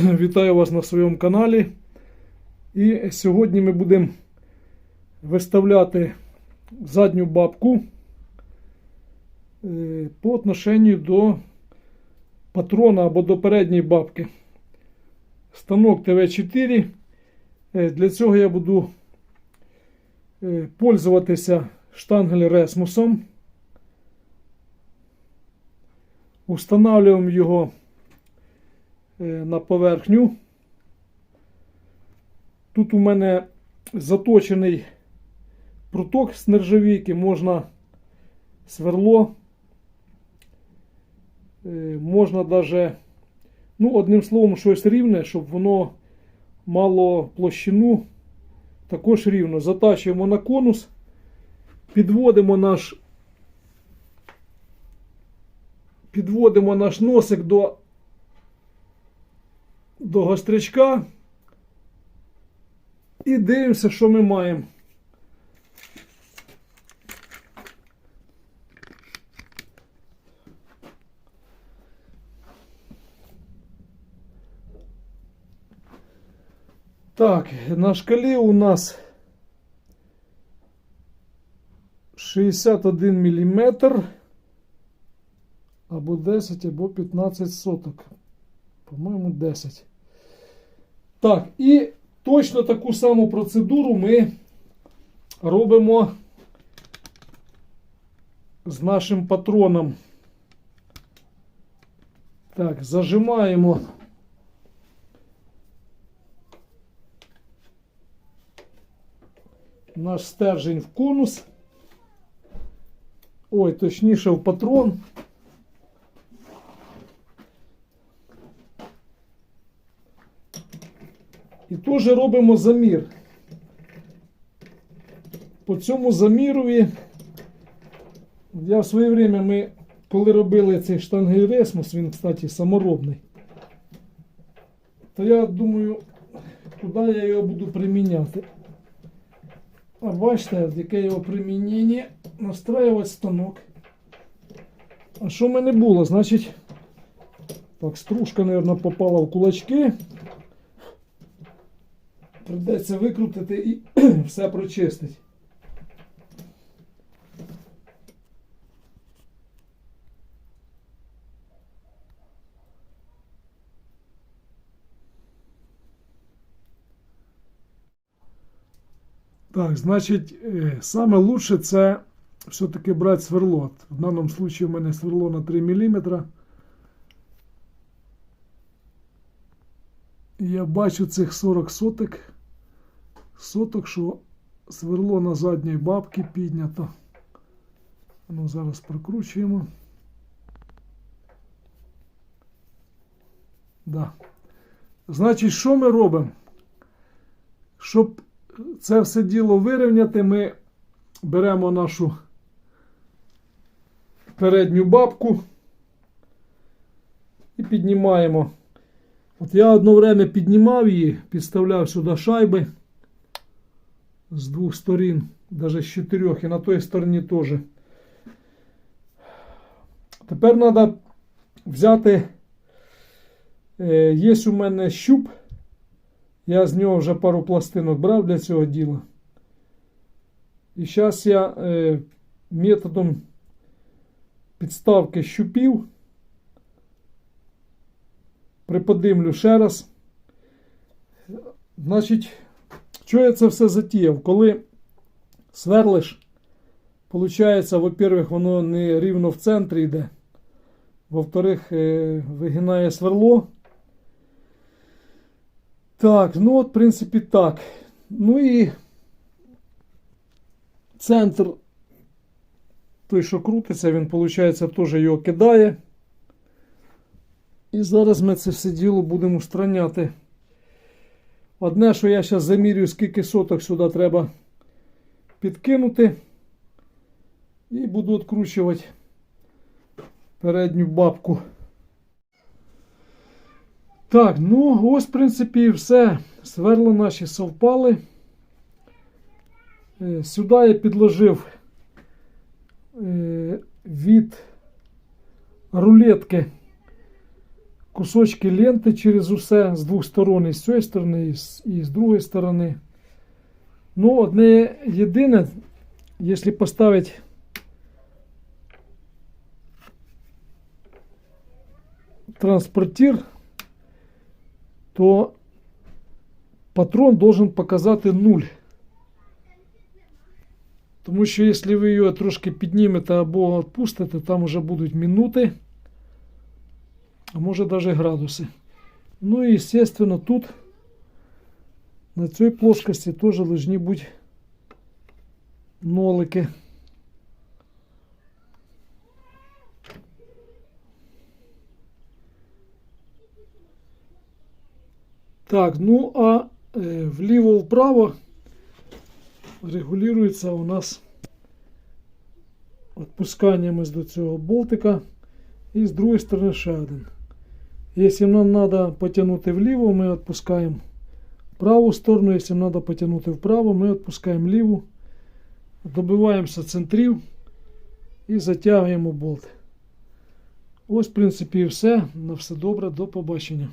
Вітаю вас на своєму каналі. І сьогодні ми будемо виставляти задню бабку е, по отношенню до патрона або до передньої бабки. Станок ТВ4. Е, Для цього я буду е, пользуватися штангель Ресмусом. Устанавливаємо його на поверхню. Тут у мене заточений пруток з нержавійки, можна сверло, е, можна даже, ну, одним словом, щось рівне, щоб воно мало площину, також рівно. Затачуємо на конус, підводимо наш підводимо наш носик до, до гострячка і дивимося, що ми маємо. Так, на шкалі у нас 61 міліметр або 10, або 15 соток. По-моєму, 10. Так, і точно таку саму процедуру ми робимо з нашим патроном. Так, зажимаємо. Наш стержень в конус. Ой, точніше в патрон. І теж робимо замір. По цьому замірові, я в своє время ми, коли робили цей штангель Ресмус, він, кстати, саморобний, то я думаю, куди я його буду приміняти. А бачите, яке його примінення, настраювати станок. А що в мене було? Значить, так, стружка, мабуть, попала в кулачки. Придеться викрутити і все прочистити. Так, значить, е, саме лучше це все-таки брати сверло. В даному случае у мене сверло на 3 мм. Я бачу цих 40 соток. Соток, що сверло на задній бабці піднято. Ну, зараз прокручуємо. Да. Значить, що ми робимо? Щоб це все діло вирівняти, ми беремо нашу передню бабку і піднімаємо. От я одно время піднімав її, підставляв сюди шайби з двох сторін, навіть з чотирьох, і на той стороні теж. Тепер треба взяти, е, є у мене щуп, я з нього вже пару пластинок брав для цього діла. І зараз я е, методом підставки щупів приподимлю ще раз. Значить, що я це все затіяв? Коли сверлиш, виходить, во-первых, воно не рівно в центрі йде. Во-вторых, е, вигинає сверло. Так, ну от, в принципі, так. Ну і центр, той, що крутиться, він, виходить, теж його кидає. І зараз ми це все діло будемо устраняти. Одне, що я зараз замірюю, скільки соток сюди треба підкинути. І буду відкручувати передню бабку. Так, ну ось, в принципі, і все. Сверла наші совпали. Е, Сюди я підложив е, від рулетки кусочки ленти через усе з двох сторон, і з цієї сторони, і з, і з другої сторони. Ну, одне єдине, якщо поставити транспортир, то патрон должен показати 0. Тому що якщо ви його трошки піднімете або відпустите, там вже будуть минути, А може навіть градуси. Ну і, естественно, тут на цій плоскості теж повинні бути нолики. Так, ну а е, вліво-вправо регулюється у нас відпусканням із до цього болтика. І з другої сторони ще один. Якщо нам треба потянуть вліво, ми отпускаем правую сторону. Нам треба потягнути вправо, ми отпускаем ліву. Добиваємося центрів і затягуємо болт. Ось, в принципі, і все. На все добре, до побачення.